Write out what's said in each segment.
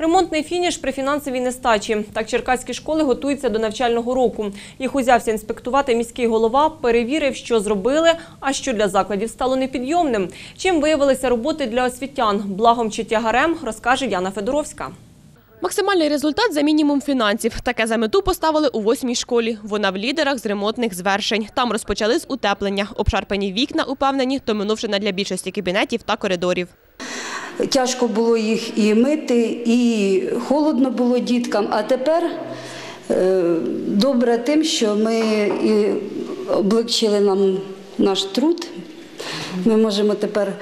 Ремонтний фініш при фінансовій нестачі. Так черкаські школи готуються до навчального року. Їх узявся інспектувати міський голова, перевірив, що зробили, а що для закладів стало непідйомним. Чим виявилися роботи для освітян, благом чи тягарем, розкаже Яна Федоровська. Максимальний результат за мінімум фінансів. Таке за мету поставили у восьмій школі. Вона в лідерах з ремонтних звершень. Там розпочали з утеплення. Обшарпані вікна, упевнені, то минувши на для більшості кабінетів та коридорів. Тяжко було їх і мити, і холодно було діткам. А тепер е, добре тим, що ми і облегчили нам наш труд. Ми можемо тепер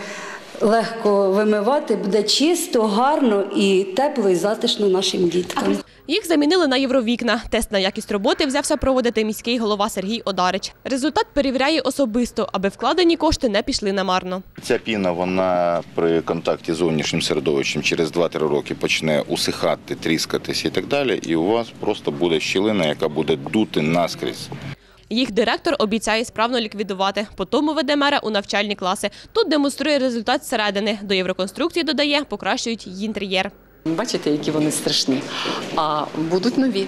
легко вимивати, буде чисто, гарно і тепло, і затишно нашим діткам. Їх замінили на євровікна. Тест на якість роботи взявся проводити міський голова Сергій Одарич. Результат перевіряє особисто, аби вкладені кошти не пішли намарно. Ця піна вона при контакті з зовнішнім середовищем через 2-3 роки почне усихати, тріскатися і так далі. І у вас просто буде щілина, яка буде дути наскрізь. Їх директор обіцяє справно ліквідувати. Потім веде мера у навчальні класи. Тут демонструє результат зсередини. До євроконструкції додає, покращують її інтер'єр. Бачите, які вони страшні. А будуть нові.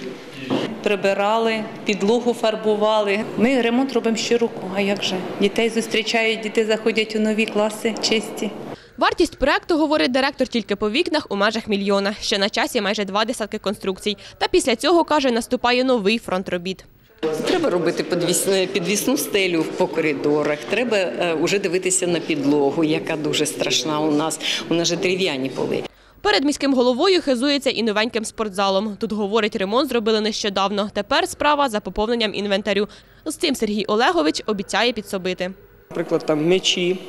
прибирали, підлогу фарбували. Ми ремонт робимо щороку, а як же? Дітей зустрічають, діти заходять у нові класи чисті. Вартість проекту, говорить директор, тільки по вікнах у межах мільйона. Ще на часі майже два десятки конструкцій. Та після цього, каже, наступає новий фронт робіт. Треба робити підвісну стелю по коридорах. Треба е, уже дивитися на підлогу, яка дуже страшна у нас. У нас же дерев'яні поли. Перед міським головою хизується і новеньким спортзалом. Тут, говорить, ремонт зробили нещодавно. Тепер справа за поповненням інвентарю. З цим Сергій Олегович обіцяє підсобити. Наприклад, там м'ячі,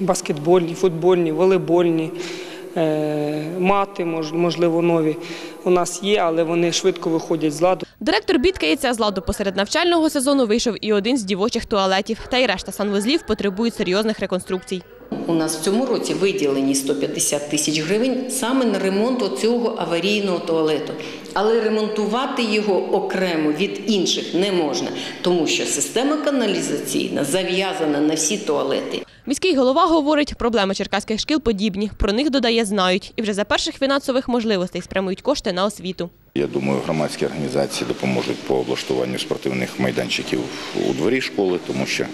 баскетбольні, футбольні, волейбольні, е, мати, можливо, нові у нас є, але вони швидко виходять з ладу. Директор бідкається з ладу посеред навчального сезону вийшов і один з дівочих туалетів. Та й решта санвузлів потребують серйозних реконструкцій. У нас в цьому році виділені 150 тисяч гривень саме на ремонт цього аварійного туалету. Але ремонтувати його окремо від інших не можна, тому що система каналізаційна зав'язана на всі туалети. Міський голова говорить, проблеми черкаських шкіл подібні. Про них, додає, знають. І вже за перших фінансових можливостей спрямують кошти на освіту. Я думаю, громадські організації допоможуть по облаштуванню спортивних майданчиків у дворі школи, тому що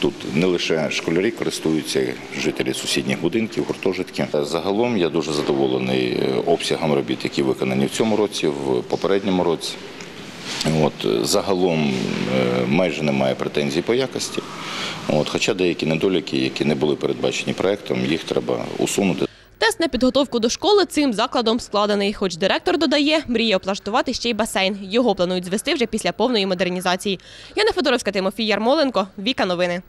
тут не лише школярі користуються, жителі сусідніх будинків, гуртожитки. Загалом я дуже задоволений е, обсягом робіт, які виконані в цьому році, в попередньому році. От, загалом е, майже немає претензій по якості. От, хоча деякі недоліки, які не були передбачені проектом, їх треба усунути. Тест на підготовку до школи цим закладом складений. Хоч директор додає, мріє облаштувати ще й басейн. Його планують звести вже після повної модернізації. Яна Федоровська, Тимофій Ярмоленко, Віка Новини.